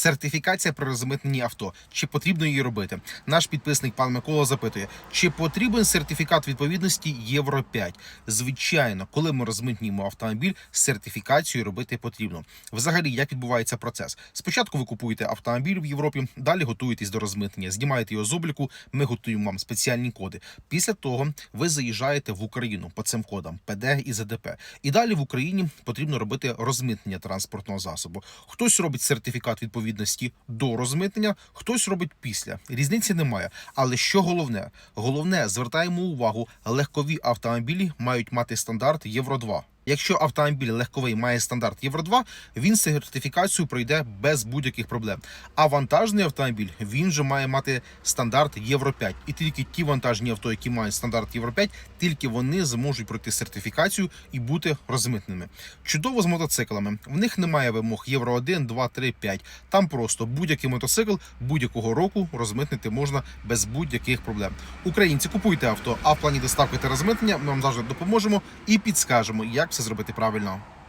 Сертифікація при розмитненні авто. Чи потрібно її робити? Наш підписник пан Микола запитує, чи потрібен сертифікат відповідності Євро 5? Звичайно, коли ми розмитнюємо автомобіль, сертифікацію робити потрібно. Взагалі, як відбувається процес? Спочатку ви купуєте автомобіль в Європі, далі готуєтесь до розмитнення, знімаєте його з обліку. Ми готуємо вам спеціальні коди. Після того ви заїжджаєте в Україну по цим кодам ПД і ЗДП. І далі в Україні потрібно робити розмитнення транспортного засобу. Хтось робить сертифікат відповідності до розмитнення, хтось робить після. Різниці немає. Але що головне? Головне, звертаємо увагу, легкові автомобілі мають мати стандарт Євро 2. Якщо автомобіль легковий має стандарт Євро 2, він сертифікацію пройде без будь-яких проблем. А вантажний автомобіль він же має мати стандарт Євро 5. І тільки ті вантажні авто, які мають стандарт Євро 5, тільки вони зможуть пройти сертифікацію і бути розмитними. Чудово з мотоциклами. В них немає вимог Євро 1, 2, 3, 5. Там просто будь-який мотоцикл будь-якого року розмитнити можна без будь-яких проблем. Українці купуйте авто, а в плані доставки та розмитнення ми вам завжди допоможемо і підскажемо, як все зробити правильно.